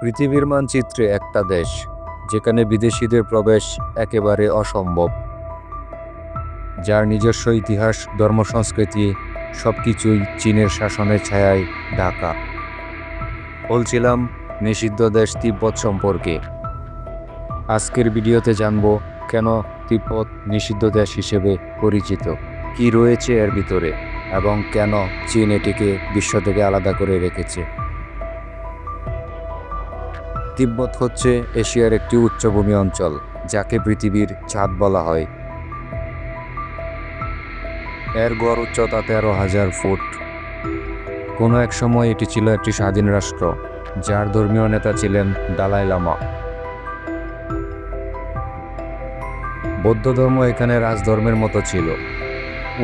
পৃথিবীর মানচিত্রে একটা দেশ, যেখানে বিদেশিদের প্রবেশ একেবারে অসম্ভব। যার নিজস্ব ইতিহাস ধর্ম সংস্কৃতি সব কিছুই চীনের শাসনের ছায়ায় ঢাকা। বলছিলাম, নিষিদ্ধ দেশ তিব্বত সম্পর্কে। আজকের ভিডিওতে জানব, কেন তিব্বত নিষিদ্ধ দেশ হিসেবে পরিচিত? কি রয়েছে এর ভিতরে? এবং কেন চীন এটিকে বিশ্ব থেকে আলাদা করে রেখেছে? তিব্বত হচ্ছে এশিয়ার একটি উচ্চভূমি অঞ্চল, যাকে পৃথিবীর ছাদ বলা হয়। এর গড় উচ্চতা তেরো হাজার ফুট। কোনো এক সময় এটি ছিল একটি স্বাধীন রাষ্ট্র, যার ধর্মীয় নেতা ছিলেন দালাই লামা। বৌদ্ধ ধর্ম এখানে রাজধর্মের মতো ছিল।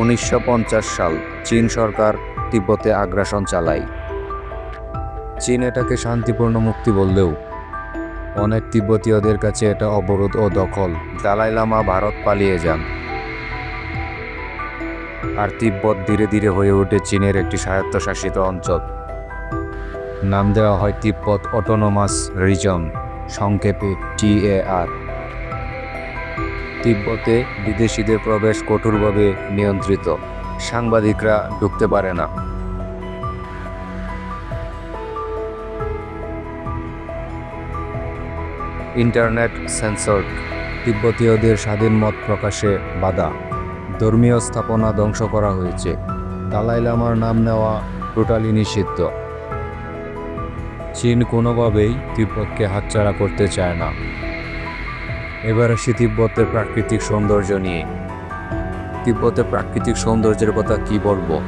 উনিশশো পঞ্চাশ সাল চীন সরকার তিব্বতে আগ্রাসন চালায়। চীন এটাকে শান্তিপূর্ণ মুক্তি বললেও অনেক তিব্বতীয়দের কাছে এটা অবরোধ ও দখল। দালাই লামা ভারত পালিয়ে যান। আর তিব্বত ধীরে ধীরে হয়ে ওঠে চীনের একটি স্বায়ত্তশাসিত অঞ্চল। নাম দেওয়া হয় তিব্বত অটোনোমাস রিজন, সংক্ষেপে টিএআর তিব্বতে বিদেশিদের প্রবেশ কঠোরভাবে নিয়ন্ত্রিত। সাংবাদিকরা ঢুকতে পারে না। ইন্টারনেট সেন্সর, তিব্বতীয়দের স্বাধীন মত প্রকাশে বাধা। ধর্মীয় স্থাপনা ধ্বংস করা হয়েছে। দালাই লামার নাম নেওয়া টোটালি নিষিদ্ধ। চীন কোনোভাবেই তিব্বতকে হাতছাড়া করতে চায় না। এবার আসি তিব্বতের প্রাকৃতিক সৌন্দর্য নিয়ে। তিব্বতের প্রাকৃতিক সৌন্দর্যের কথা কি বলব?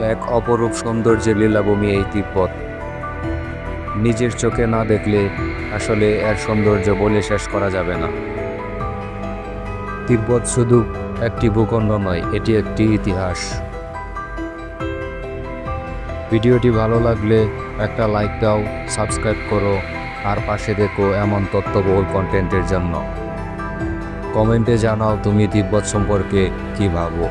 এক অপরূপ সৌন্দর্যের লীলাভূমি এই তিব্বত। নিজের চোখে না দেখলে আসলে এর সৌন্দর্য বলে শেষ করা যাবে না। তিব্বত শুধু একটি ভূখণ্ড নয় এটি একটি ইতিহাস। ভিডিওটি ভালো লাগলে একটা লাইক দাও, সাবস্ক্রাইব করো, আর পাশে দেখো এমন তথ্যবহুল কন্টেন্টের জন্য। কমেন্টে জানাও তুমি তিব্বত সম্পর্কে কি ভাবো।